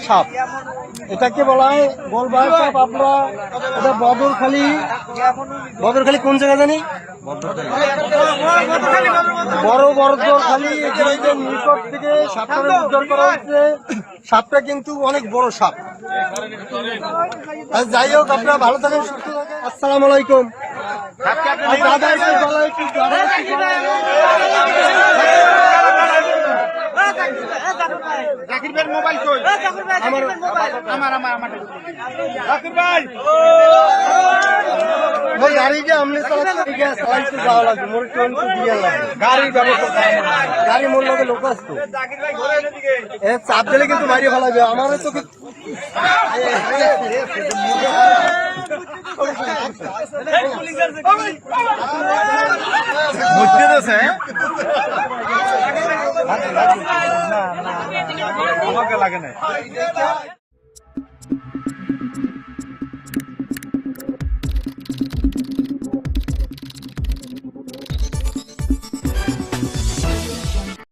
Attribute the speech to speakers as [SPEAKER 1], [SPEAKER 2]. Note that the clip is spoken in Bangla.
[SPEAKER 1] সাপ। এটাকে বলা হয় সাপ। আপনারা এটা বদরখালি বদরখালি কোন জায়গা জানি? বড় এখানে যে নিকট থেকে সাপটা উদ্ধার করা সাপটা কিন্তু অনেক বড় সাপ যাই হোক আপনারা ভালো থাকেন সুস্থ থাকেন আসসালামু আলাইকুম
[SPEAKER 2] জাকির ভাই
[SPEAKER 1] ব্যবস্থা। গাড়ি মোর লগে লোক আসতো এ চাপ দিলে কিন্তু মারিয়ে ফেলাবে আমারও তো
[SPEAKER 2] আমাকে লাগে না